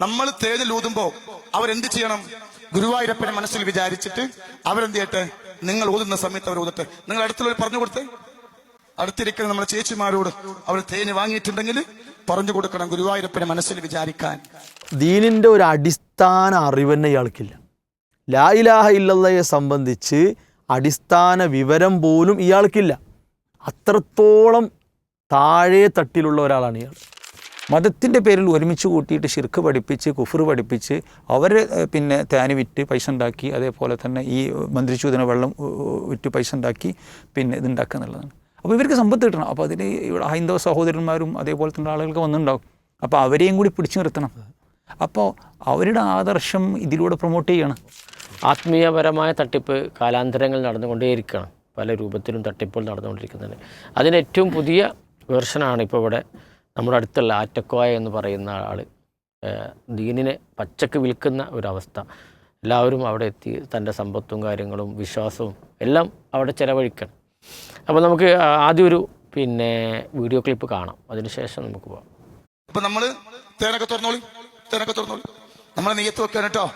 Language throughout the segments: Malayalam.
നമ്മൾ തേനിൽ ഊതുമ്പോ അവരെന്ത് ചെയ്യണം? ഗുരുവായൂരപ്പനെ മനസ്സിൽ വിചാരിച്ചിട്ട് അവരെന്ത് ചെയ്യട്ടെ? നിങ്ങൾ ഊതുന്ന സമയത്ത് അവർ ഊതട്ടെ. നിങ്ങൾ അടുത്തുള്ളവർ പറഞ്ഞു കൊടുത്തേ. അടുത്തിരിക്കുന്ന നമ്മുടെ ചേച്ചിമാരോട് അവർ തേന് വാങ്ങിയിട്ടുണ്ടെങ്കിൽ പറഞ്ഞു കൊടുക്കണം ഗുരുവായൂരപ്പനെ മനസ്സിൽ വിചാരിക്കാൻ. ദീനിന്റെ ഒരു അടിസ്ഥാന അറിവ് തന്നെ ഇയാൾക്കില്ല ലായിലാഹ ഇല്ലല്ലയെ സംബന്ധിച്ച് അടിസ്ഥാന വിവരം പോലും ഇയാൾക്കില്ല. അത്രത്തോളം താഴെ തട്ടിലുള്ള ഒരാളാണ് ഇയാൾ. മതത്തിന്റെ പേരിൽ ഒരുമിച്ച് കൂട്ടിയിട്ട് ഷിർക്ക് പഠിപ്പിച്ച് കുഫർ പഠിപ്പിച്ച് അവർ പിന്നെ തേന് വിറ്റ് പൈസ ഉണ്ടാക്കി അതേപോലെ തന്നെ ഈ മന്ത്രിച്ചൂതന വെള്ളം വിറ്റ് പൈസ ഉണ്ടാക്കി പിന്നെ ഇതുണ്ടാക്കുക എന്നുള്ളതാണ്. അപ്പോൾ ഇവർക്ക് സമ്പത്ത് കിട്ടണം. അപ്പോൾ അതിന് ഇവിടെ ഹൈന്ദവ സഹോദരന്മാരും അതേപോലെ തന്നെ ആളുകൾക്ക് വന്നിട്ടുണ്ടാകും അപ്പോൾ അവരെയും കൂടി പിടിച്ചു നിർത്തണം. അപ്പോൾ അവരുടെ ആദർശം ഇതിലൂടെ പ്രൊമോട്ട് ചെയ്യണം. ആത്മീയപരമായ തട്ടിപ്പ് കാലാന്തരങ്ങൾ നടന്നുകൊണ്ടേയിരിക്കണം പല രൂപത്തിലും തട്ടിപ്പുകൾ നടന്നുകൊണ്ടിരിക്കുന്നുണ്ട്. അതിന് ഏറ്റവും പുതിയ വേർഷനാണ് ഇപ്പോൾ ഇവിടെ നമ്മുടെ അടുത്തുള്ള ആറ്റക്കോയ എന്ന് പറയുന്ന ആൾ ദീനിനെ പച്ചക്ക് വിൽക്കുന്ന ഒരവസ്ഥ. എല്ലാവരും അവിടെ എത്തി തന്റെ സമ്പത്തും കാര്യങ്ങളും വിശ്വാസവും എല്ലാം അവിടെ ചിലവഴിക്കണം. അപ്പോൾ നമുക്ക് ആദ്യം ഒരു പിന്നെ വീഡിയോ ക്ലിപ്പ് കാണാം. അതിനുശേഷം നമുക്ക് പോകാം അപ്പം നമ്മൾ തേനൊക്കെ തുറന്നോളി തേനൊക്കെ തുറന്നോളി. നമ്മളെ നെയ്യത്ത് വെക്കാൻ കേട്ടോ.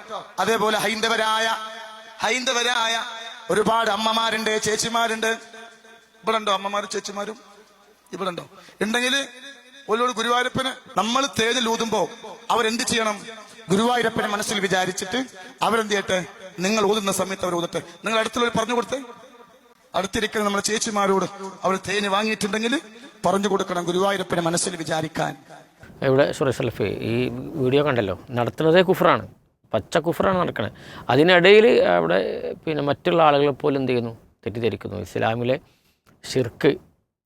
അതേപോലെ ഹൈന്ദവരായ ഹൈന്ദവരായ ഒരുപാട് അമ്മമാരുണ്ട് ചേച്ചിമാരുണ്ട്. ഇവിടെ ഉണ്ടോ അമ്മമാരും ചേച്ചിമാരും? ഇവിടെ ഉണ്ടോ ഉണ്ടെങ്കിൽ ഒരു ഗുരുവായൂരപ്പന് നമ്മൾ തേനിൽ ഊതുമ്പോ അവരെന്ത് ചെയ്യണം? ഗുരുവായൂരപ്പനെ മനസ്സിൽ വിചാരിച്ചിട്ട് അവരെന്ത് ചെയ്യട്ടെ? നിങ്ങൾ ഊതുന്ന സമയത്ത് അവർ ഊതട്ടെ നിങ്ങൾ അടുത്തുള്ളവർ പറഞ്ഞു കൊടുത്തേ. അടുത്തിരിക്കുന്ന നമ്മുടെ ചേച്ചിമാരോട് അവർ തേന് വാങ്ങിയിട്ടുണ്ടെങ്കിൽ പറഞ്ഞു കൊടുക്കണം ഗുരുവായൂരപ്പനെ മനസ്സിൽ വിചാരിക്കാൻ. ഇവിടെ സുരേഷ് സലഫി ഈ വീഡിയോ കണ്ടല്ലോ? നടത്തുന്നതേ കുഫറാണ്. പച്ച കുഫറാണ് നടക്കുന്നത് അതിനിടയിൽ അവിടെ പിന്നെ മറ്റുള്ള ആളുകളെ പോലും എന്ത് ചെയ്യുന്നു? തെറ്റിദ്ധരിക്കുന്നു. ഇസ്ലാമിലെ ഷിർക്ക്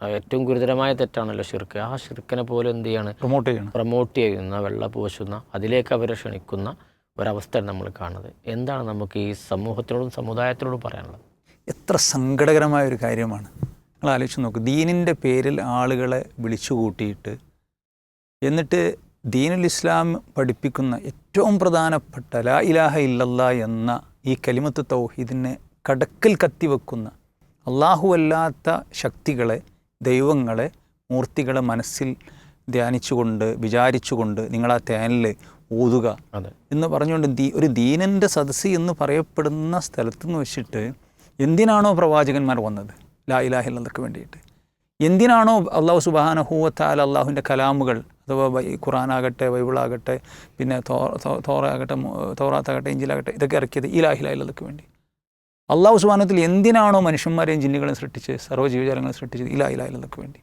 ഏറ്റവും ഗുരുതരമായ തെറ്റാണല്ലോ ഷിർക്ക് ആ ഷിർക്കിനെ പോലെ എന്ത് ചെയ്യാണ്? പ്രൊമോട്ട് ചെയ്യണം. പ്രൊമോട്ട് ചെയ്യുന്ന വെള്ള പോശുന്ന അതിലേക്ക് അവരെ ക്ഷണിക്കുന്ന ഒരവസ്ഥയാണ് നമ്മൾ കാണുന്നത്. എന്താണ് നമുക്ക് ഈ സമൂഹത്തിനോടും സമുദായത്തിനോടും പറയാനുള്ളത്? എത്ര സങ്കടകരമായ ഒരു കാര്യമാണ്. നിങ്ങൾ ആലോചിച്ച് നോക്ക് ദീനിന്റെ പേരിൽ ആളുകളെ വിളിച്ചു കൂട്ടിയിട്ട് എന്നിട്ട് ദീനുൽ ഇസ്ലാം പഠിപ്പിക്കുന്ന ഏറ്റവും പ്രധാനപ്പെട്ട ലാ ഇലാഹ ഇല്ലല്ല എന്ന ഈ കലിമത്ത് തൗഹീദിനെ കടക്കിൽ കത്തിവെക്കുന്ന അല്ലാഹുവല്ലാത്ത ശക്തികളെ ദൈവങ്ങളെ മൂർത്തികളെ മനസ്സിൽ ധ്യാനിച്ചുകൊണ്ട് വിചാരിച്ചുകൊണ്ട് നിങ്ങൾ ആ തേനിൽ ഊതുക എന്ന് പറഞ്ഞുകൊണ്ട് ദീ ഒരു ദീനന്റെ സദസ്സ് എന്ന് പറയപ്പെടുന്ന സ്ഥലത്ത് നിന്ന് വെച്ചിട്ട് എന്തിനാണോ പ്രവാചകന്മാർ വന്നത്? ലാ ഇലാഹില്ലക്ക് വേണ്ടിയിട്ട്. എന്തിനാണോ അള്ളാഹു സുബാനഹൂവത്താൽ അള്ളാഹുവിന്റെ കലാമുകൾ അഥവാ ഖുറാനാകട്ടെ ബൈബിളാകട്ടെ പിന്നെ തോറ തോറാകട്ടെ തോറാത്താകട്ടെ ഇഞ്ചിലാകട്ടെ ഇതൊക്കെ ഇറക്കിയത് ഈ ലാഹിലാഹില്ലക്ക് വേണ്ടി. അള്ളാഹു സുബാനത്തിൽ എന്തിനാണോ മനുഷ്യന്മാരെയും ജിന്നുകളെയും സൃഷ്ടിച്ച് സർവ ജീവജാലങ്ങളെ സൃഷ്ടിച്ചത് ഇല്ല ലാഹിലാഹില്ലക്ക് വേണ്ടി.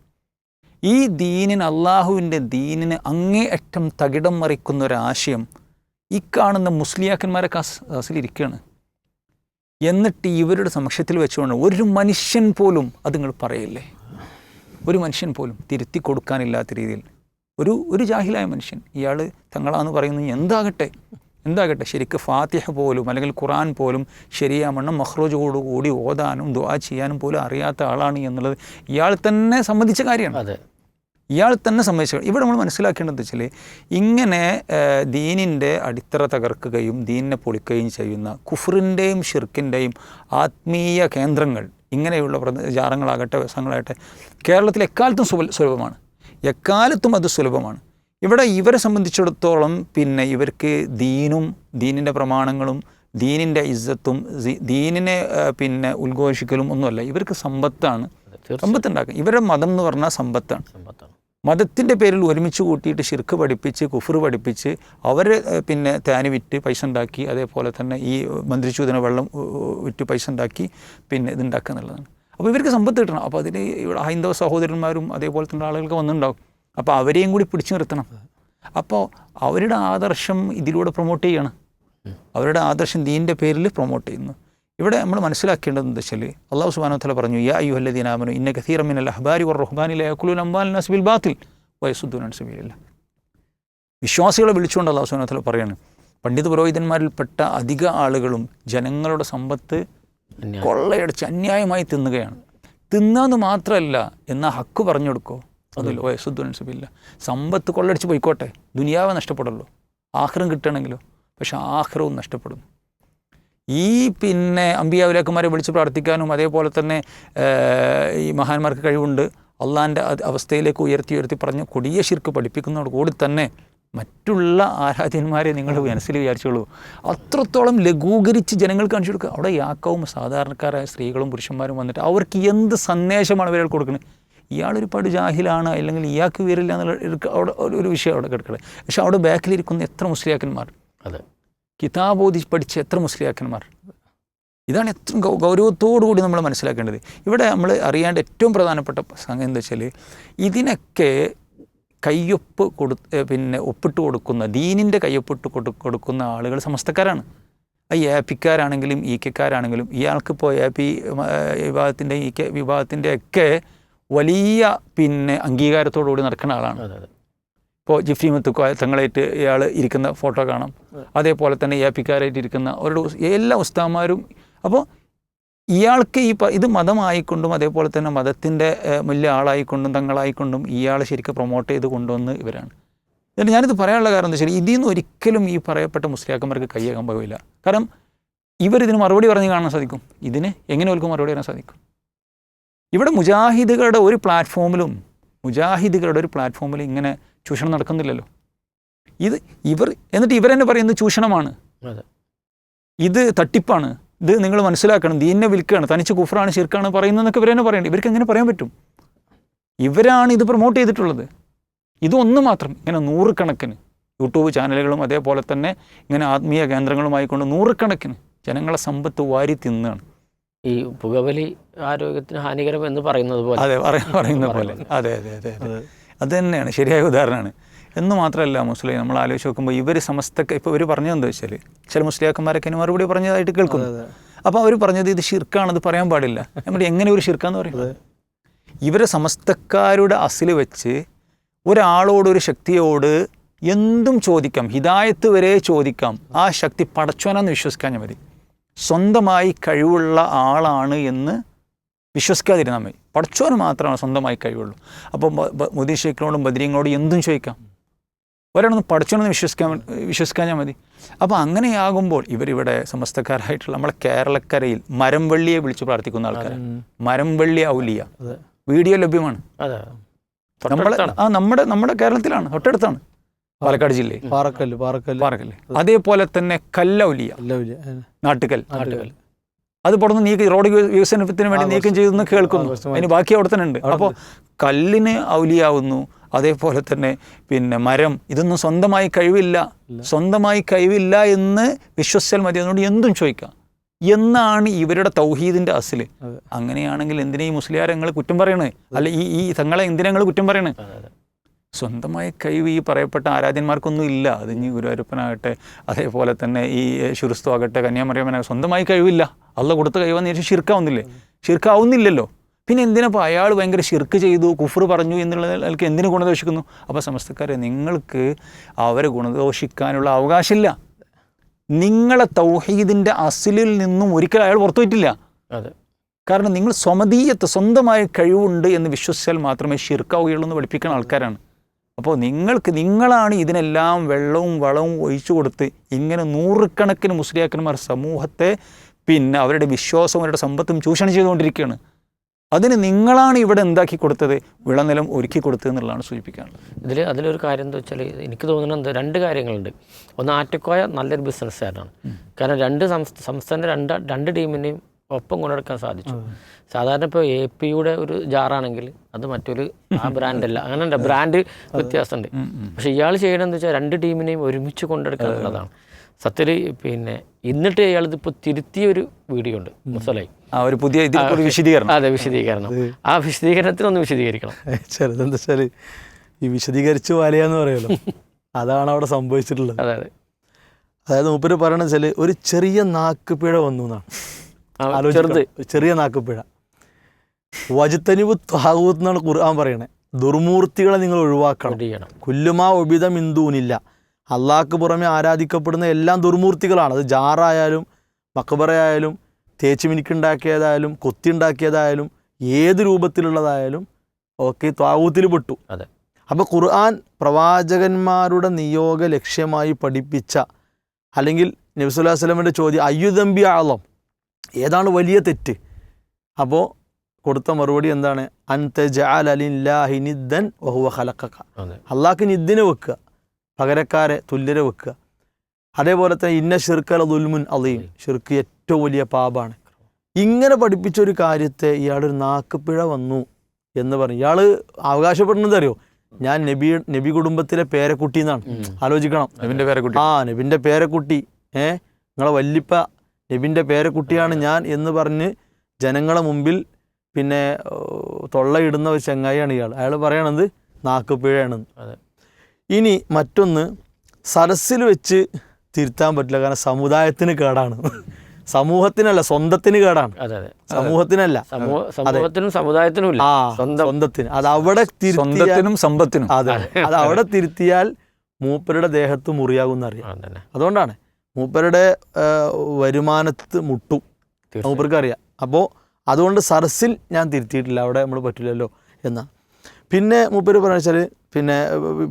ഈ ദീനിന് അള്ളാഹുവിന്റെ ദീനിന് അങ്ങേ അറ്റം തകിടം മറിക്കുന്ന ഒരാശയം ഈ കാണുന്ന മുസ്ലിയാക്കന്മാരൊക്കെ അസിലിരിക്കുകയാണ് എന്നിട്ട് ഇവരുടെ സമക്ഷത്തിൽ വെച്ചുകൊണ്ട് ഒരു മനുഷ്യൻ പോലും അത് നിങ്ങൾ പറയില്ലേ? ഒരു മനുഷ്യൻ പോലും തിരുത്തി കൊടുക്കാനില്ലാത്ത രീതിയിൽ. ഒരു ഒരു ജാഹിലായ മനുഷ്യൻ. ഇയാൾ തങ്ങളാന്ന് പറയുന്നത് എന്താകട്ടെ? എന്താകട്ടെ? ശരിക്ക് ഫാത്തിഹ പോലും അല്ലെങ്കിൽ ഖുറാൻ പോലും ശരിയാവണ്ണം മഹ്റോജോടുകൂടി ഓതാനും ദുആ ചെയ്യാനും പോലും അറിയാത്ത ആളാണ് എന്നുള്ളത് ഇയാൾ തന്നെ സംബന്ധിച്ച കാര്യമാണ്. അതെ. ഇയാൾ തന്നെ സംബന്ധിച്ച ഇവിടെ നമ്മൾ മനസ്സിലാക്കേണ്ടത് വെച്ചാൽ ഇങ്ങനെ ദീനിന്റെ അടിത്തറ തകർക്കുകയും ദീനിനെ പൊളിക്കുകയും ചെയ്യുന്ന കുഫറിന്റെയും ഷിർക്കിന്റെയും ആത്മീയ കേന്ദ്രങ്ങൾ ഇങ്ങനെയുള്ള പ്രചാരങ്ങളാകട്ടെ വ്യവസായങ്ങളാകട്ടെ കേരളത്തിൽ എക്കാലത്തും സുല സുലഭമാണ്. എക്കാലത്തും അത് സുലഭമാണ്. ഇവിടെ ഇവരെ സംബന്ധിച്ചിടത്തോളം പിന്നെ ഇവർക്ക് ദീനും ദീനിന്റെ പ്രമാണങ്ങളും ദീനിന്റെ ഇജ്ജത്തും ദീനിനെ പിന്നെ ഉദ്ഘോഷിക്കലും ഒന്നുമല്ല. ഇവർക്ക് സമ്പത്താണ്. സമ്പത്ത് സമ്പത്തുണ്ടാക്കുക. ഇവരുടെ മതം എന്ന് പറഞ്ഞാൽ സമ്പത്താണ്. മതത്തിന്റെ പേരിൽ ഒരുമിച്ച് കൂട്ടിയിട്ട് ശിർക്ക് പഠിപ്പിച്ച് കുഫർ പഠിപ്പിച്ച് അവർ പിന്നെ തേന് വിറ്റ് പൈസ ഉണ്ടാക്കി അതേപോലെ തന്നെ ഈ മന്ത്രിച്ചൂതന വെള്ളം വിറ്റ് പൈസ ഉണ്ടാക്കി പിന്നെ ഇതുണ്ടാക്കുക എന്നുള്ളതാണ്. അപ്പോൾ ഇവർക്ക് സമ്പത്ത് കിട്ടണം. അപ്പോൾ അതിന് ഇവിടെ ഹൈന്ദവ സഹോദരന്മാരും അതേപോലെ തന്നെ ആളുകൾക്ക് വന്നിട്ടുണ്ടാവും. അപ്പോൾ അവരെയും കൂടി പിടിച്ചു നിർത്തണം. അപ്പോൾ അവരുടെ ആദർശം ഇതിലൂടെ പ്രൊമോട്ട് ചെയ്യണം. അവരുടെ ആദർശം ദീന്റെ പേരിൽ പ്രൊമോട്ട് ചെയ്യുന്നു. ഇവിടെ നമ്മൾ മനസ്സിലാക്കേണ്ടത് എന്താ വെച്ചാൽ അള്ളാഹു സുബാനോത്തല പറഞ്ഞു യാ അയ്യു അല്ലദീനാമനു ഇന്ന കഥീറമിൻ അൽ അഹ്ബാരി വർ റഹ്ബാനിലെ അക്കുലുൽ അംബാൽ നസ്ബിൽ ബാത്തിൽ വയസ്സുദ്ദൂൻ സബീലില്ല. വിശ്വാസികളെ വിളിച്ചുകൊണ്ട് അള്ളാഹു സുബാനോത്തല പറയാണ് പണ്ഡിത പുരോഹിതന്മാരിൽപ്പെട്ട അധിക ആളുകളും ജനങ്ങളുടെ സമ്പത്ത് കൊള്ളയടിച്ച് അന്യായമായി തിന്നുകയാണ്. തിന്നാന്ന് മാത്രമല്ല എന്നാൽ ഹക്ക് പറഞ്ഞു കൊടുക്കോ? അതില്ല വയസുദ്ദൂൻ സമ്പത്ത് കൊള്ളടിച്ച് പോയിക്കോട്ടെ. ദുനിയാവ് നഷ്ടപ്പെടുള്ളൂ. ആഹ്റം കിട്ടണമെങ്കിലോ. പക്ഷെ ആഹ്റവും നഷ്ടപ്പെടുന്നു. ഈ പിന്നെ അമ്പിയാവിലേക്കുമാരെ വിളിച്ച് പ്രാർത്ഥിക്കാനും അതേപോലെ തന്നെ ഈ മഹാന്മാർക്ക് കഴിവുണ്ട്. അള്ളാന്റെ അവസ്ഥയിലേക്ക് ഉയർത്തി ഉയർത്തി പറഞ്ഞ് കൊടിയ ശിർക്ക് പഠിപ്പിക്കുന്നതോട് കൂടി തന്നെ മറ്റുള്ള ആരാധ്യന്മാരെ നിങ്ങൾ മനസ്സിൽ വിചാരിച്ചോളൂ. അത്രത്തോളം ലഘൂകരിച്ച് ജനങ്ങൾ കാണിച്ചു കൊടുക്കുക. അവിടെ യാക്കവും സാധാരണക്കാരായ സ്ത്രീകളും പുരുഷന്മാരും വന്നിട്ട് അവർക്ക് എന്ത് സന്ദേശമാണ് ഇവരെ കൊടുക്കുന്നത്? ഇയാളൊരു പടു ജാഹിലാണ് അല്ലെങ്കിൽ ഇയാൾക്ക് വീരില്ല എന്നുള്ള അവിടെ ഒരു- വിഷയം അവിടെ കിടക്കട്ടെ പക്ഷെ അവിടെ ബാക്കിലിരിക്കുന്ന എത്ര മുസ്ലിയാക്കന്മാർ? അതെ. കിതാബോധി പഠിച്ച എത്ര മുസ്ലിയാക്കന്മാർ? ഇതാണ് എത്ര ഗൗ ഗൗരവത്തോടു കൂടി നമ്മൾ മനസ്സിലാക്കേണ്ടത്. ഇവിടെ നമ്മൾ അറിയേണ്ട ഏറ്റവും പ്രധാനപ്പെട്ട സംഗതി എന്താ വെച്ചാൽ ഇതിനൊക്കെ കയ്യൊപ്പ് കൊടു പിന്നെ ഒപ്പിട്ട് കൊടുക്കുന്ന ദീനിന്റെ കയ്യൊപ്പിട്ട് കൊടു കൊടുക്കുന്ന ആളുകൾ സമസ്തക്കാരാണ്. ഈ എ പിക്കാരാണെങ്കിലും ഇ കെക്കാരാണെങ്കിലും ഇയാൾക്കിപ്പോൾ എ പി വിഭാഗത്തിന്റെ ഇ കെ വിഭാഗത്തിന്റെ ഒക്കെ വലിയ പിന്നെ അംഗീകാരത്തോടുകൂടി നടക്കുന്ന ആളാണ്. ഇപ്പോൾ ജിഫ്രി മുത്തുക്കോ തങ്ങളായിട്ട് ഇയാൾ ഇരിക്കുന്ന ഫോട്ടോ കാണാം. അതേപോലെ തന്നെ എ പിക്കാരായിട്ട് ഇരിക്കുന്ന അവരുടെ എല്ലാ ഉസ്താമാരും അപ്പോൾ ഇയാൾക്ക് ഈ ഇത് മതമായിക്കൊണ്ടും അതേപോലെ തന്നെ മതത്തിന്റെ വലിയ ആളായിക്കൊണ്ടും തങ്ങളായിക്കൊണ്ടും ഇയാളെ ശരിക്കും പ്രൊമോട്ട് ചെയ്ത് കൊണ്ടുവന്ന് ഇവരാണ്. എന്നിട്ട് ഞാനിത് പറയാനുള്ള കാരണം എന്താ വെച്ചാൽ ഇതിൽ നിന്ന് ഒരിക്കലും ഈ പറയപ്പെട്ട മുസ്ലിയാക്കന്മാർക്ക് കൈയാകാൻ പോകില്ല കാരണം ഇവരിതിന് മറുപടി പറഞ്ഞ് കാണാൻ സാധിക്കും. ഇതിന് എങ്ങനെ അവർക്ക് മറുപടി പറയാൻ സാധിക്കും? ഇവിടെ മുജാഹിദുകളുടെ ഒരു പ്ലാറ്റ്ഫോമിലും മുജാഹിദുകളുടെ ഒരു പ്ലാറ്റ്ഫോമിൽ ഇങ്ങനെ ചൂഷണം നടക്കുന്നില്ലല്ലോ. ഇത് ഇവർ എന്നിട്ട് ഇവരെന്നെ പറയുന്നത് ചൂഷണമാണ്. ഇത് തട്ടിപ്പാണ്. ഇത് നിങ്ങൾ മനസ്സിലാക്കണം. ദീനെ വിൽക്കുകയാണ്. തനിച്ച് കുഫറാണ് ശിർക്കാണ് പറയുന്നതെന്നൊക്കെ ഇവരെന്നെ പറയണ്ട. ഇവർക്ക് എങ്ങനെ പറയാൻ പറ്റും? ഇവരാണ് ഇത് പ്രൊമോട്ട് ചെയ്തിട്ടുള്ളത്. ഇതൊന്നു മാത്രം. ഇങ്ങനെ നൂറുകണക്കിന് യൂട്യൂബ് ചാനലുകളും അതേപോലെ തന്നെ ഇങ്ങനെ ആത്മീയ കേന്ദ്രങ്ങളുമായിക്കൊണ്ട് നൂറുകണക്കിന് ജനങ്ങളെ സമ്പത്ത് വാരി തിന്നാണ്. ഈ പുകവലി ആരോഗ്യത്തിന് ഹാനികരം എന്ന് പറയുന്നത് പോലെ. അതെ പറയ- പറയുന്ന പോലെ. അതെ അതെ അതെ അതെ. അത്. തന്നെയാണ് ശരിയായ ഉദാഹരണമാണ്. എന്ന് മാത്രമല്ല മുസ്ലിം നമ്മൾ ആലോചിച്ച് നോക്കുമ്പോൾ ഇവർ സമസ്തക്ക് ഇപ്പോൾ ഇവർ പറഞ്ഞു എന്താ വെച്ചാൽ ചില മുസ്ലിയാക്കന്മാരൊക്കെ മറുപടി പറഞ്ഞതായിട്ട് കേൾക്കുന്നു. അപ്പോൾ അവർ പറഞ്ഞത് ഇത് ഷിർക്കാണെന്ന് പറയാൻ പാടില്ല. നമ്മുടെ എങ്ങനെ ഒരു ഷിർക്കാന്ന് പറയുന്നത് ഇവരെ സമസ്തക്കാരുടെ അസിൽ വെച്ച് ഒരാളോട് ഒരു ശക്തിയോട് എന്തും ചോദിക്കാം ഹിദായത്ത് വരെ ചോദിക്കാം ആ ശക്തി പടച്ചോനാന്ന് വിശ്വസിക്കാൻ മതി. സ്വന്തമായി കഴിവുള്ള ആളാണ് എന്ന് വിശ്വസിക്കാതിരുന്നാൽ മതി. പഠിച്ചവന് മാത്രമാണ് സ്വന്തമായി കഴിവുള്ളൂ. അപ്പോൾ മുദീ ഷെയ്ഖിനോടും ബദ്രീങ്ങളോടും എന്തും ചോദിക്കാം. ഒരാളൊന്ന് പഠിച്ചോണെന്ന് വിശ്വസിക്കാൻ വിശ്വസിക്കാഞ്ഞാൽ മതി. അപ്പോൾ അങ്ങനെയാകുമ്പോൾ ഇവരിവിടെ സമസ്തക്കാരായിട്ടുള്ള നമ്മളെ കേരളക്കരയിൽ മരംവള്ളിയെ വിളിച്ച് പ്രാർത്ഥിക്കുന്ന ആൾക്കാർ മരംവള്ളി ഔലിയ. വീഡിയോ ലഭ്യമാണ്. നമ്മളെ ആ നമ്മുടെ നമ്മുടെ കേരളത്തിലാണ്. തൊട്ടടുത്താണ്. പാലക്കാട് ജില്ലയിൽ പാറക്കല്ല് പാറക്കല്ല്. പാറക്കല്ല്. അതേപോലെ തന്നെ കല്ലൗലിയ. നാട്ടുകൽ നാട്ടുകൽ അത് പുറത്ത് നീക്കി റോഡ് വികസനത്തിന് വേണ്ടി നീക്കം ചെയ്തെന്ന് കേൾക്കുന്നു. അതിന് ബാക്കി അവിടെ തന്നെ ഉണ്ട്. അപ്പോൾ കല്ലിന് ഔലിയാവുന്നു. അതേപോലെ തന്നെ പിന്നെ മരം. ഇതൊന്നും സ്വന്തമായി കഴിവില്ല. സ്വന്തമായി കഴിവില്ല എന്ന് വിശ്വസിച്ചാൽ മതി. അതിനോട് എന്തും ചോദിക്കാം. എന്നാണ് ഇവരുടെ തൗഹീദിന്റെ അസിൽ. അങ്ങനെയാണെങ്കിൽ എന്തിനാ ഈ മുസ്ലിയാരെ നിങ്ങൾ കുറ്റം പറയണേ? അല്ല ഈ ഈ തങ്ങളെ എന്തിനാ നിങ്ങൾ കുറ്റം പറയണേ? സ്വന്തമായി കഴിവ് ഈ പറയപ്പെട്ട ആരാധ്യന്മാർക്കൊന്നും ഇല്ല. അത് ഇനി ഗുരുവായൂരപ്പനാകട്ടെ അതേപോലെ തന്നെ ഈ ശുരുസ്തു ആകട്ടെ കന്യാമറിയമ്മനാകട്ടെ സ്വന്തമായി കഴിവില്ല. അള്ള കൊടുത്ത കഴിവെന്ന് ചോദിച്ചാൽ ഷിർക്കാവുന്നില്ലേ ശിർക്കാവുന്നില്ലല്ലോ പിന്നെ എന്തിനപ്പോൾ അയാൾ ഭയങ്കര ശിർക്ക് ചെയ്തു കുഫർ പറഞ്ഞു എന്നുള്ള നിലയ്ക്ക് എന്തിനു ഗുണദോഷിക്കുന്നു? അപ്പോൾ സമസ്തക്കാരെ നിങ്ങൾക്ക് അവരെ ഗുണദോഷിക്കാനുള്ള അവകാശമില്ല. നിങ്ങളെ തൗഹീദിന്റെ അസിലിൽ നിന്നും ഒരിക്കലും അയാൾ പുറത്തു പോയിട്ടില്ല. അതെ. കാരണം നിങ്ങൾ സ്വമതീയത്ത് സ്വന്തമായ കഴിവുണ്ട് എന്ന് വിശ്വസിച്ചാൽ മാത്രമേ ഷിർക്കാവുകയുള്ളൂ എന്ന് പഠിപ്പിക്കുന്ന ആൾക്കാരാണ്. അപ്പോൾ നിങ്ങൾക്ക് നിങ്ങളാണ് ഇതിനെല്ലാം വെള്ളവും വളവും ഒഴിച്ചു കൊടുത്ത് ഇങ്ങനെ നൂറുകണക്കിന് മുസ്ലിയാക്കന്മാർ സമൂഹത്തെ പിന്നെ അവരുടെ വിശ്വാസവും അവരുടെ സമ്പത്തും ചൂഷണം ചെയ്തുകൊണ്ടിരിക്കുകയാണ്. അതിന് നിങ്ങളാണ് ഇവിടെ എന്താക്കി കൊടുത്തത്? വിളനിലം ഒരുക്കി കൊടുത്തത് എന്നുള്ളതാണ് സൂചിപ്പിക്കാനുള്ളത്. ഇതിൽ അതിലൊരു കാര്യം എന്താ വെച്ചാൽ എനിക്ക് തോന്നുന്നത് രണ്ട് കാര്യങ്ങളുണ്ട്. ഒന്ന് ആറ്റക്കോയ നല്ലൊരു ബിസിനസ്സുകാരനാണ് കാരണം രണ്ട് സംസ്ഥ സംസ്ഥാന രണ്ട് രണ്ട് ടീമിനെയും ഒപ്പം കൊണ്ടെടുക്കാൻ സാധിച്ചു. സാധാരണ ഇപ്പോൾ എ പിയുടെ ഒരു ജാറാണെങ്കിൽ അത് മറ്റൊരു ആ ബ്രാൻഡല്ല. അങ്ങനെയുണ്ട് ബ്രാൻഡ് വ്യത്യാസമുണ്ട്. പക്ഷെ ഇയാൾ ചെയ്യണമെന്ന് വെച്ചാൽ രണ്ട് ടീമിനെയും ഒരുമിച്ച് കൊണ്ടെടുക്കുക എന്നുള്ളതാണ് സത്യത്തിൽ പിന്നെ എന്നിട്ട് ഇയാൾ ഇതിപ്പോൾ തിരുത്തിയ ഒരു വീഡിയോ ഉണ്ട് മുസലായി. ആ ഒരു പുതിയ വിശദീകരണം. അതെ വിശദീകരണം. ആ വിശദീകരണത്തിനൊന്ന് വിശദീകരിക്കണം. ചെറുതെന്താ വെച്ചാൽ ഈ വിശദീകരിച്ച് വലയാന്ന് പറയുമല്ലോ. അതാണ് അവിടെ സംഭവിച്ചിട്ടുള്ളത്. അതെ അതെ. അതായത് മൂപ്പര് പറയണെന്ന് വെച്ചാൽ ഒരു ചെറിയ നാക്കുപിഴ വന്നു എന്നാണ്. ചെറുത്. ചെറിയ നാക്കുപിഴ വജുത്തനിവ് താകൂത്ത് എന്നാണ് ഖുർആൻ പറയണേ. ദുർമൂർത്തികളെ നിങ്ങൾ ഒഴിവാക്കണം. കുല്ലുമാ ഒബിതം ഇന്ദൂനില്ല അള്ളാഹ്ക്ക് പുറമെ ആരാധിക്കപ്പെടുന്ന എല്ലാം ദുർമൂർത്തികളാണ്. അത് ജാറായാലും മക്കബറയായാലും തേച്ച് മിനിക്കുണ്ടാക്കിയതായാലും കൊത്തിയുണ്ടാക്കിയതായാലും ഏത് രൂപത്തിലുള്ളതായാലും ഒക്കെ താവൂത്തിൽ പെട്ടു. അതെ. അപ്പോൾ ഖുർആൻ പ്രവാചകന്മാരുടെ നിയോഗ ലക്ഷ്യമായി പഠിപ്പിച്ച അല്ലെങ്കിൽ നബിസുല്ലാ വസ്ലമിന്റെ ചോദ്യം അയ്യുദമ്പി ആളം ഏതാണ് വലിയ തെറ്റ്? അപ്പോൾ കൊടുത്ത മറുപടി എന്താണ്? അൻത ജഅല ലില്ലാഹി നിദ്ദൻ വഹുവ അതെ. അള്ളാഹ്ക്ക് നിദ്ദിനെ വെക്കുക പകരക്കാരെ തുല്യരെ വെക്കുക. അതേപോലെ തന്നെ ഇന്ന ഷിർക്കല ദുൽമുൻ അലീം ഷിർക്ക് ഏറ്റവും വലിയ പാപാണ്. ഇങ്ങനെ പഠിപ്പിച്ചൊരു കാര്യത്തെ ഇയാളൊരു നാക്കുപിഴ വന്നു എന്ന് പറഞ്ഞു ഇയാൾ അവകാശപ്പെടുന്നത് അറിയോ? ഞാൻ നബി നബി കുടുംബത്തിലെ പേരക്കുട്ടി എന്നാണ് ആലോചിക്കണം. ആ നബിന്റെ പേരക്കുട്ടി. ഏഹ് നിങ്ങളെ വല്ലിപ്പ നബിന്റെ പേരക്കുട്ടിയാണ് ഞാൻ എന്ന് പറഞ്ഞ് ജനങ്ങളെ മുമ്പിൽ പിന്നെ തൊള്ളയിടുന്ന ഒരു ചങ്ങായിയാണ് ഇയാൾ. അയാൾ പറയണത് നാക്കുപ്പിഴയാണ് അതെ. ഇനി മറ്റൊന്ന് സരസിൽ വെച്ച് തിരുത്താൻ പറ്റില്ല. കാരണം സമുദായത്തിന് കേടാണ്. സമൂഹത്തിനല്ല സ്വന്തത്തിന് കേടാണ്. അതെ അതെ. സമൂഹത്തിനല്ല. സമൂഹ സമൂഹത്തിനും സമുദായത്തിനും സ്വന്തത്തിന്. അത് അവിടെ സ്വന്തത്തിനും സമ്പത്തിനും. അതെ. അത്. അവിടെ തിരുത്തിയാൽ മൂപ്പരുടെ ദേഹത്ത് മുറിയാകും എന്നറിയാം. അതുകൊണ്ടാണ്. മൂപ്പരുടെ വരുമാനത്ത് മുട്ടും. മൂപ്പർക്ക് അറിയാം അപ്പോൾ അതുകൊണ്ട് സരസിൽ ഞാൻ തിരുത്തിയിട്ടില്ല. അവിടെ നമ്മൾ പറ്റില്ലല്ലോ എന്നാ. പിന്നെ മൂപ്പര് പറഞ്ഞു വെച്ചാൽ പിന്നെ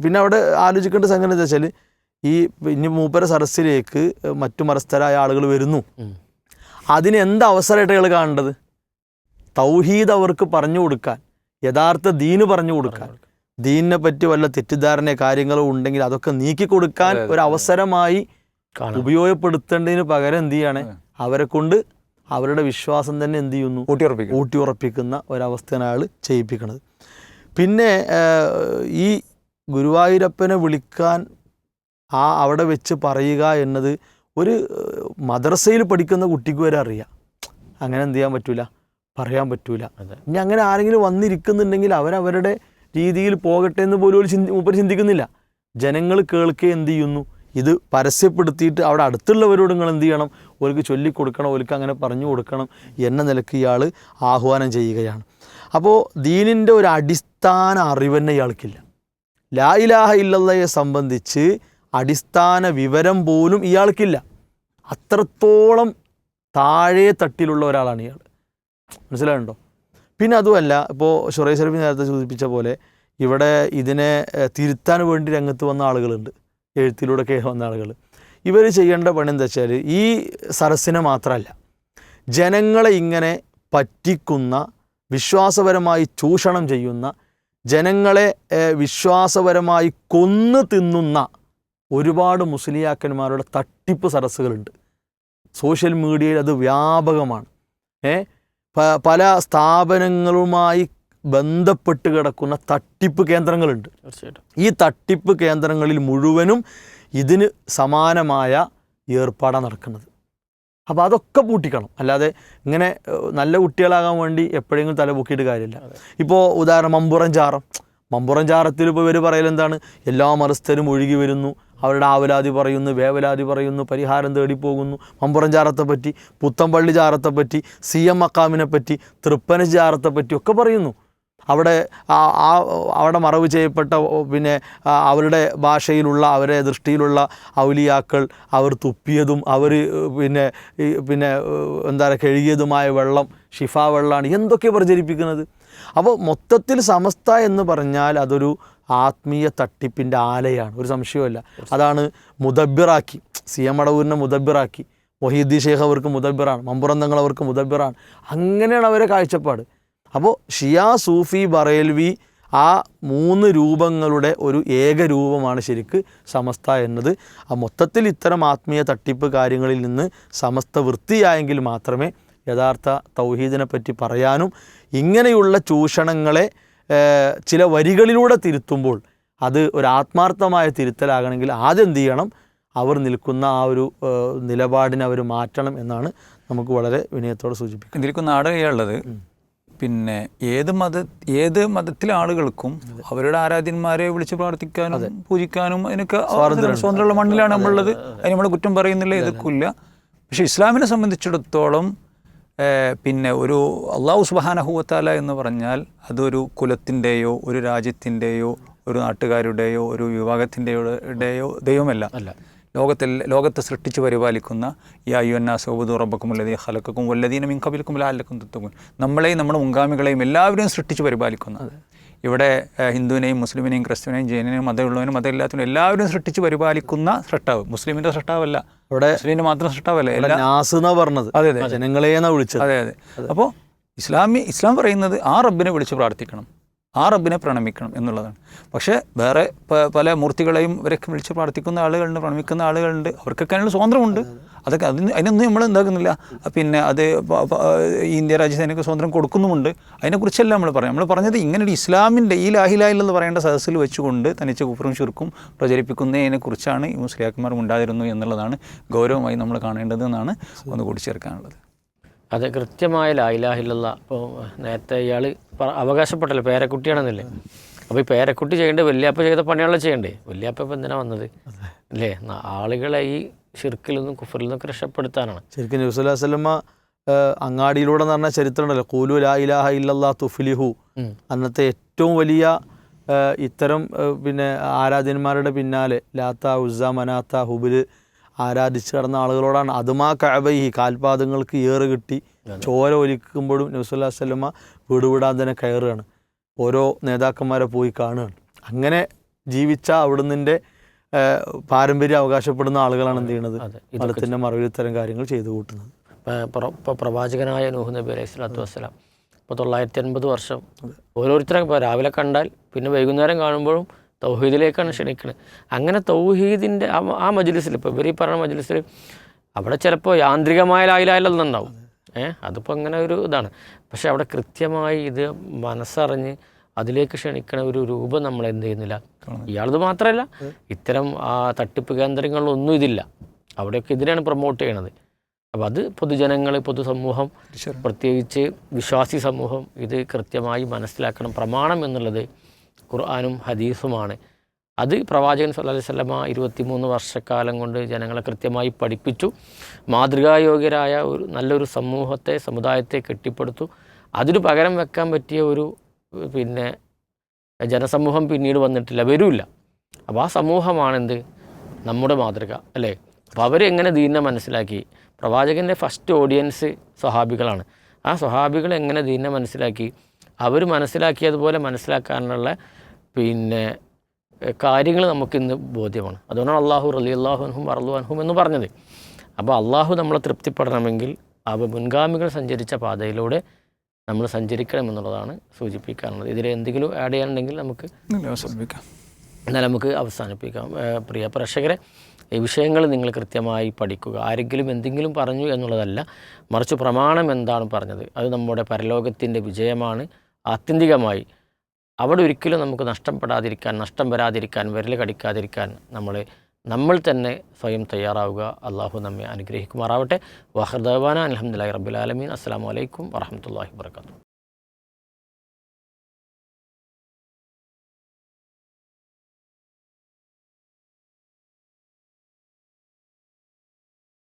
പിന്നെ അവിടെ ആലോചിക്കേണ്ട സംഗതി എന്താ വെച്ചാൽ ഈ ഇനി മൂപ്പര സരസിലേക്ക് മറ്റു മറസ്ഥരായ ആളുകൾ വരുന്നു. അതിന് എന്ത് അവസരമായിട്ട് അയാൾ കാണേണ്ടത്? തൗഹീദ് അവർക്ക് പറഞ്ഞു കൊടുക്കാൻ യഥാർത്ഥ ദീന് പറഞ്ഞു കൊടുക്കാൻ. ദീനിനെ പറ്റി വല്ല തെറ്റിദ്ധാരണ കാര്യങ്ങളും ഉണ്ടെങ്കിൽ അതൊക്കെ നീക്കി കൊടുക്കാൻ. ഒരു അവസരമായി ഉപയോഗപ്പെടുത്തേണ്ടതിന് പകരം എന്ത് ചെയ്യാണ്? അവരെ കൊണ്ട് അവരുടെ വിശ്വാസം തന്നെ എന്ത് ചെയ്യുന്നു? ഊട്ടിയുറപ്പിക്കും. ഊട്ടിയുറപ്പിക്കുന്ന ഒരവസ്ഥയാണ് അയാൾ ചെയ്യിപ്പിക്കുന്നത്. പിന്നെ ഈ ഗുരുവായൂരപ്പനെ വിളിക്കാൻ ആ അവിടെ വെച്ച് പറയുക എന്നത് ഒരു മദ്രസയിൽ പഠിക്കുന്ന കുട്ടിക്ക് വരെ അറിയാം. അങ്ങനെ എന്ത് ചെയ്യാൻ പറ്റൂല? പറയാൻ പറ്റൂല. ഇനി അങ്ങനെ ആരെങ്കിലും വന്നിരിക്കുന്നുണ്ടെങ്കിൽ അവരവരുടെ രീതിയിൽ പോകട്ടെ എന്ന് പോലും ഒരു ചിന്തി മൂപ്പർ ചിന്തിക്കുന്നില്ല. ജനങ്ങൾ കേൾക്കേ എന്ത് ചെയ്യുന്നു? ഇത് പരസ്യപ്പെടുത്തിയിട്ട് അവിടെ അടുത്തുള്ളവരോട് നിങ്ങൾ എന്ത് ചെയ്യണം? ഓർക്ക് ചൊല്ലിക്കൊടുക്കണം ഓർക്ക് അങ്ങനെ പറഞ്ഞു കൊടുക്കണം എന്ന നിലയ്ക്ക് ഇയാൾ ആഹ്വാനം ചെയ്യുകയാണ്. അപ്പോൾ ദീനിന്റെ ഒരു അടിസ്ഥാന അറിവ് തന്നെ ഇയാൾക്കില്ല. ലാ ഇലാഹ ഇല്ലയെ സംബന്ധിച്ച് അടിസ്ഥാന വിവരം പോലും ഇയാൾക്കില്ല. അത്രത്തോളം താഴെ തട്ടിലുള്ള ഒരാളാണ് ഇയാൾ മനസ്സിലായിട്ടുണ്ടോ പിന്നെ അതുമല്ല ഇപ്പോൾ ഷുറൈ ഷെറഫി നേരത്തെ സൂചിപ്പിച്ച പോലെ ഇവിടെ ഇതിനെ തിരുത്താൻ വേണ്ടി രംഗത്ത് വന്ന ആളുകളുണ്ട്. എഴുത്തിലൂടെയൊക്കെ വന്ന ആളുകൾ ഇവർ ചെയ്യേണ്ട പണി എന്താ വെച്ചാൽ ഈ സരസിനെ മാത്രമല്ല ജനങ്ങളെ ഇങ്ങനെ പറ്റിക്കുന്ന വിശ്വാസപരമായി ചൂഷണം ചെയ്യുന്ന ജനങ്ങളെ വിശ്വാസപരമായി കൊന്നു തിന്നുന്ന ഒരുപാട് മുസ്ലിയാക്കന്മാരുടെ തട്ടിപ്പ് സരസ്സുകളുണ്ട്. സോഷ്യൽ മീഡിയയിൽ അത് വ്യാപകമാണ്. ഏ പല സ്ഥാപനങ്ങളുമായി ബന്ധപ്പെട്ട് കിടക്കുന്ന തട്ടിപ്പ് കേന്ദ്രങ്ങളുണ്ട്. തീർച്ചയായിട്ടും. ഈ തട്ടിപ്പ് കേന്ദ്രങ്ങളിൽ മുഴുവനും ഇതിന് സമാനമായ ഏർപ്പാടാണ് നടക്കുന്നത്. അപ്പോൾ അതൊക്കെ പൂട്ടിക്കണം. അല്ലാതെ ഇങ്ങനെ നല്ല കുട്ടികളാകാൻ വേണ്ടി എപ്പോഴെങ്കിലും തല പൊക്കിയിട്ട് കാര്യമില്ല ഇപ്പോൾ ഉദാഹരണം മമ്പുറം ചാറം. മമ്പുറം ചാറത്തിൽ ഇപ്പോൾ ഇവർ പറയലെന്താണ് എല്ലാ മതസ്ഥരും ഒഴുകി വരുന്നു. അവരുടെ ആവലാതി പറയുന്നു വേവലാതി പറയുന്നു പരിഹാരം തേടി പോകുന്നു മമ്പുറം ചാറത്തെപ്പറ്റി പുത്തമ്പള്ളി ചാറത്തെപ്പറ്റി സി എം മക്കാമിനെ പറ്റി തൃപ്പന ചാറത്തെ പറ്റി ഒക്കെ പറയുന്നു. അവിടെ ആ അവിടെ മറവ് ചെയ്യപ്പെട്ട പിന്നെ അവരുടെ ഭാഷയിലുള്ള അവരെ ദൃഷ്ടിയിലുള്ള ഔലിയാക്കൾ അവർ തുപ്പിയതും അവർ പിന്നെ പിന്നെ എന്താ പറയുക കഴുകിയതുമായ വെള്ളം ഷിഫ വെള്ളമാണ് എന്തൊക്കെ പ്രചരിപ്പിക്കുന്നത്? അപ്പോൾ മൊത്തത്തിൽ സമസ്ത എന്ന് പറഞ്ഞാൽ അതൊരു ആത്മീയ തട്ടിപ്പിന്റെ ആലയാണ്. ഒരു സംശയമല്ല അതാണ് മുദബിറാക്കി സി എം അടവൂരിനെ മുദബിറാക്കി മൊഹീദ്ദി ഷേഖ് അവർക്ക് മുദബിറാണ് മമ്പുറന്തങ്ങൾ അവർക്ക് മുദബിറാണ് അങ്ങനെയാണ് അവരെ കാഴ്ചപ്പാട്. അപ്പോൾ ഷിയ സൂഫി ബറേൽവി ആ മൂന്ന് രൂപങ്ങളുടെ ഒരു ഏക രൂപമാണ് ശരിക്ക് സമസ്ത എന്നത്. ആ മൊത്തത്തിൽ ഇത്തരം ആത്മീയ തട്ടിപ്പ് കാര്യങ്ങളിൽ നിന്ന് സമസ്ത വൃത്തിയായെങ്കിൽ മാത്രമേ യഥാർത്ഥ തൗഹീദിനെ പറ്റി പറയാനും ഇങ്ങനെയുള്ള ചൂഷണങ്ങളെ ചില വരികളിലൂടെ തിരുത്തുമ്പോൾ അത് ഒരു ആത്മാർത്ഥമായ തിരുത്തലാകണമെങ്കിൽ ആദ്യം എന്ത് ചെയ്യണം അവർ നിൽക്കുന്ന ആ ഒരു നിലപാടിനെ അവർ മാറ്റണം എന്നാണ് നമുക്ക് വളരെ വിനയത്തോടെ സൂചിപ്പിക്കുന്നത്. ഇതിലേക്ക് നാടകയുള്ളത് പിന്നെ ഏത് മത ഏത് മതത്തിലെ ആളുകൾക്കും അവരുടെ ആരാധ്യന്മാരെ വിളിച്ച് പ്രാർത്ഥിക്കാനും പൂജിക്കാനും അതിനൊക്കെ സ്വതന്ത്രമുള്ള മണ്ണിലാണ് നമ്മളുള്ളത്. അതിന് നമ്മൾ കുറ്റം പറയുന്നില്ല ഇതൊക്കില്ല പക്ഷെ ഇസ്ലാമിനെ സംബന്ധിച്ചിടത്തോളം പിന്നെ ഒരു അള്ളാഹു സുബാനഹുവത്താല എന്ന് പറഞ്ഞാൽ അതൊരു കുലത്തിന്റെയോ ഒരു രാജ്യത്തിന്റെയോ ഒരു നാട്ടുകാരുടെയോ ഒരു വിഭാഗത്തിന്റെയോ ദൈവമല്ല. അല്ല. ലോകത്തിൽ ലോകത്തെ സൃഷ്ടിച്ച് പരിപാലിക്കുന്ന ഈ അയ്യന്ന സൗബുദ് റബ്ബക്കും വല്ലതീ ഹലക്കും വല്ലതീന മിങ്കബിൽക്കും ലാലക്കും തത്വം നമ്മളെയും നമ്മുടെ മുൻഗാമികളെയും എല്ലാവരെയും സൃഷ്ടിച്ച് പരിപാലിക്കുന്ന. ഇവിടെ ഹിന്ദുവിനെയും മുസ്ലിമിനെയും ക്രിസ്ത്യനെയും ജൈനനെയും മതമുള്ളവനും മതമില്ലാത്തവനും എല്ലാവരും സൃഷ്ടിച്ച് പരിപാലിക്കുന്ന സൃഷ്ടാവ്. മുസ്ലിമിന്റെ സൃഷ്ടാവല്ല. ഇവിടെ മുസ്ലിമിന്റെ മാത്രം സൃഷ്ടാവല്ല. നാസ് പറഞ്ഞത്. അതെ അതെ ജനങ്ങളെന്നാ വിളിച്ചത്. അതെ അതെ. അപ്പോൾ ഇസ്ലാമി ഇസ്ലാം പറയുന്നത് ആ റബ്ബിനെ വിളിച്ച് പ്രാർത്ഥിക്കണം. ആ റബ്ബിനെ പ്രണമിക്കണം എന്നുള്ളതാണ്. പക്ഷേ വേറെ പല മൂർത്തികളെയും ഇവരൊക്കെ വിളിച്ച് പ്രാർത്ഥിക്കുന്ന ആളുകളുണ്ട് പ്രണമിക്കുന്ന ആളുകളുണ്ട്. അവർക്കൊക്കെ അതിനുള്ള സ്വാതന്ത്ര്യമുണ്ട്. അതൊക്കെ അതിന് അതിനൊന്നും നമ്മൾ എന്താക്കുന്നില്ല. പിന്നെ അത് ഇന്ത്യ രാജ്യത്തിന് സ്വാതന്ത്ര്യം കൊടുക്കുന്നുമുണ്ട്. അതിനെക്കുറിച്ചല്ല നമ്മൾ പറയാം നമ്മൾ പറഞ്ഞത് ഇങ്ങനെ ഒരു ഇസ്ലാമിന്റെ ഈ ലാഹിലായില്ലെന്ന് പറയേണ്ട സദസ്സിൽ വെച്ചുകൊണ്ട് തനിച്ച് കുഫറും ചുരുക്കും പ്രചരിപ്പിക്കുന്നതിനെക്കുറിച്ചാണ് ഈ മുസ്ലിയാക്കന്മാർ ഉണ്ടായിരുന്നു എന്നുള്ളതാണ് ഗൗരവമായി നമ്മൾ കാണേണ്ടതെന്നാണ് ഒന്ന് കൂടി കൂട്ടിച്ചേർക്കാനുള്ളത് അത് കൃത്യമായ ലായിലാഹില്ല ഇപ്പോൾ നേരത്തെ ഇയാൾ അവകാശപ്പെട്ടല്ലോ പേരക്കുട്ടിയാണെന്നല്ലേ. അപ്പോൾ ഈ പേരക്കുട്ടി ചെയ്യേണ്ടത് വല്യാപ്പ ചെയ്ത പണിയാണല്ലോ ചെയ്യേണ്ടത് വല്യാപ്പ ഇപ്പം എന്തിനാണ് വന്നത്? അല്ലേ? ആളുകളെ ഈ ഷിർക്കിൽ നിന്നും കുഫറിൽ നിന്നൊക്കെ രക്ഷപ്പെടുത്താനാണ്. ശരിക്കും നബി സ്വല്ലമ്മ അങ്ങാടിയിലൂടെ എന്ന് പറഞ്ഞ ചരിത്രം ഉണ്ടല്ലോ. കൂലു ലാ ഇലാഹ ഇല്ലല്ലാ തുഫ്ലിഹു. അന്നത്തെ ഏറ്റവും വലിയ ഇത്തരം പിന്നെ ആരാധ്യന്മാരുടെ പിന്നാലെ ലാത്ത ഉസ്സ മനാത്ത ഹുബിൽ ആരാധിച്ച് കടന്ന ആളുകളോടാണ്. അതുമാ കഅബൈഹി കാൽപാദങ്ങൾക്ക് ഏറ് കിട്ടി. ചോര ഒലിക്കുമ്പോഴും നബ്സുല്ലാ വല്ലമ വീടുവിടാൻ വീടാൻ തന്നെ കയറുകയാണ്. ഓരോ നേതാക്കന്മാരെ പോയി കാണുകയാണ്. അങ്ങനെ ജീവിച്ച അവിടുന്നിന്റെ പാരമ്പര്യം അവകാശപ്പെടുന്ന ആളുകളാണ് എന്ത് ചെയ്യുന്നത് മതത്തിന്റെ മറവിൽ ഇത്തരം കാര്യങ്ങൾ ചെയ്തു കൂട്ടുന്നത്. ഇപ്പോൾ പ്രവാചകനായ നൂഹ് നബി അലൈഹി സ്വലാത്തു വസ്സലാം. ഇപ്പോൾ തൊള്ളായിരത്തി അൻപത് വർഷം. ഓരോരുത്തരും ഇപ്പോൾ രാവിലെ കണ്ടാൽ പിന്നെ വൈകുന്നേരം കാണുമ്പോഴും തൗഹീദിലേക്കാണ് ക്ഷണിക്കുന്നത് അങ്ങനെ തൗഹീദിന്റെ ആ ആ മജ്ലിസിൽ ഇപ്പോൾ ഇവർ ഈ പറഞ്ഞ മജ്ലിസിൽ അവിടെ ചിലപ്പോൾ യാന്ത്രികമായ ലായിലായാലുണ്ടാവും ഏഹ് അതിപ്പോൾ അങ്ങനെ ഒരു ഇതാണ്. പക്ഷേ അവിടെ കൃത്യമായി ഇത് മനസ്സറിഞ്ഞ് അതിലേക്ക് ക്ഷണിക്കണ ഒരു രൂപം നമ്മൾ എന്ത് ചെയ്യുന്നില്ല. ഇയാളത് മാത്രമല്ല ഇത്തരം ആ തട്ടിപ്പ് കേന്ദ്രങ്ങളിലൊന്നും ഇതില്ല. അവിടെയൊക്കെ ഇതിനാണ് പ്രൊമോട്ട് ചെയ്യണത്. അപ്പോൾ അത് പൊതുജനങ്ങൾ പൊതുസമൂഹം പ്രത്യേകിച്ച് വിശ്വാസി സമൂഹം ഇത് കൃത്യമായി മനസ്സിലാക്കണം. പ്രമാണം എന്നുള്ളത് ഖുർആാനും ഹദീസുമാണ്. അത് പ്രവാചകൻ അലൈഹി വസല്ലമ ഇരുപത്തിമൂന്ന് വർഷക്കാലം കൊണ്ട് ജനങ്ങളെ കൃത്യമായി പഠിപ്പിച്ചു. മാതൃകായോഗ്യരായ ഒരു നല്ലൊരു സമൂഹത്തെ സമുദായത്തെ കെട്ടിപ്പടുത്തു. അതിന് പകരം വെക്കാൻ പറ്റിയ ഒരു പിന്നെ ജനസമൂഹം പിന്നീട് വന്നിട്ടില്ല. വരില്ല. അപ്പോൾ ആ സമൂഹമാണെന്ത്? നമ്മുടെ മാതൃക അല്ലേ? അപ്പോൾ അവരെങ്ങനെ ദീനെ മനസ്സിലാക്കി? പ്രവാചകന്റെ ഫസ്റ്റ് ഓഡിയൻസ് സ്വഹാബികളാണ്. ആ സ്വഹാബികൾ എങ്ങനെ ദീനെ മനസ്സിലാക്കി? അവർ മനസ്സിലാക്കിയതുപോലെ മനസ്സിലാക്കാനുള്ള പിന്നെ കാര്യങ്ങൾ നമുക്കിന്ന് ബോധ്യമാണ്. അതുകൊണ്ടാണ് അള്ളാഹു റലി അള്ളാഹു അൻഹും അറലു അൻഹും എന്ന് പറഞ്ഞത്. അപ്പോൾ അള്ളാഹു നമ്മളെ തൃപ്തിപ്പെടണമെങ്കിൽ അവ മുൻഗാമികൾ സഞ്ചരിച്ച പാതയിലൂടെ നമ്മൾ സഞ്ചരിക്കണം എന്നുള്ളതാണ് സൂചിപ്പിക്കാനുള്ളത്. ഇതിൽ എന്തെങ്കിലും ആഡ് ചെയ്യാനുണ്ടെങ്കിൽ നമുക്ക് എന്നാൽ നമുക്ക് അവസാനിപ്പിക്കാം. പ്രിയ പ്രേക്ഷകരെ ഈ വിഷയങ്ങൾ നിങ്ങൾ കൃത്യമായി പഠിക്കുക. ആരെങ്കിലും എന്തെങ്കിലും പറഞ്ഞു എന്നുള്ളതല്ല മറിച്ച് പ്രമാണം എന്താണ് പറഞ്ഞത്? അത് നമ്മുടെ പരലോകത്തിന്റെ വിജയമാണ്. ആത്യന്തികമായി അവിടെ ഒരിക്കലും നമുക്ക് നഷ്ടപ്പെടാതിരിക്കാൻ നഷ്ടം വരാതിരിക്കാൻ വിരൽ കടിക്കാതിരിക്കാൻ നമ്മൾ നമ്മൾ തന്നെ സ്വയം തയ്യാറാവുക. അള്ളാഹു നമ്മെ അനുഗ്രഹിക്കുമാറാവട്ടെ. വാഹർദവാന അലഹമുല്ലാ റബ്ബുലാലമീൻ അസ്സാം വലൈക്കും വറഹമത്തല്ലാഹി വർക്കാത്തു